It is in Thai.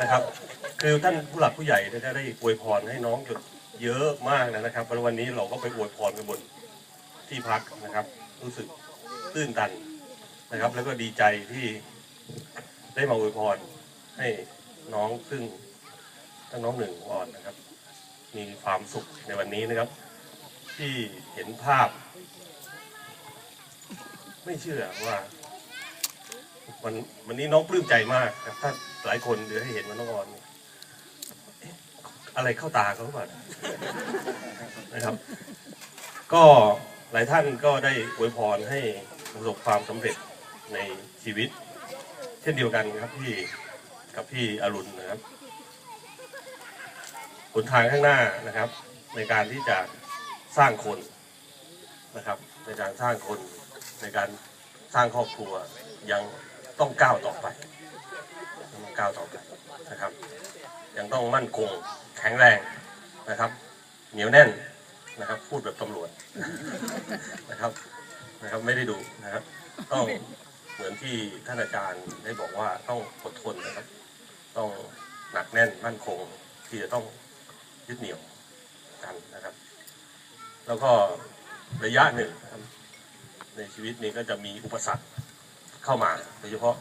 นะครับ คือท่านผู้หลักผู้ใหญ่เนี่ยได้อวยพรให้น้องจนเยอะมากนะครับแล้ววันนี้เราก็ไปอวยพรกันบนที่พักนะครับ รู้สึกตื้นตันนะครับ แล้วก็ดีใจที่ได้มาอวยพรให้น้องซึ่งทั้งน้องหนึ่งอ่อนนะครับ มีความสุขในวันนี้นะครับ ที่เห็นภาพ ไม่เชื่อว่า วันวันนี้น้องปลื้มใจมากครับ ถ้าหลายคนเดี๋ยวให้เห็นว่าน้องออนเนี่ยเอ๊ะอะไรเข้าตาเขาหรือเปล่านะครับ ก็หลายท่านก็ได้อวยพรให้ประสบความสำเร็จในชีวิต เช่นเดียวกันครับพี่กับพี่อรุณนะครับหนทางข้างหน้านะครับ ในการที่จะสร้างคนนะครับ ในการสร้างคนในการสร้างครอบครัวยัง ต้องก้าวต่อไปต้องก้าวต่อไปนะครับยังต้องมั่นคงแข็งแรงนะครับ เหนียวแน่นนะครับ พูดแบบตำรวจนะครับนะครับไม่ได้ดูนะครับ ต้องเหมือนที่ท่านอาจารย์ได้บอกว่าต้องอดทนนะครับ ต้องหนักแน่นมั่นคงที่จะต้องยึดเหนี่ยวกันนะครับ แล้วก็ระยะหนึ่งในชีวิตนี้ก็จะมีอุปสรรค เข้ามาโดยเฉพาะ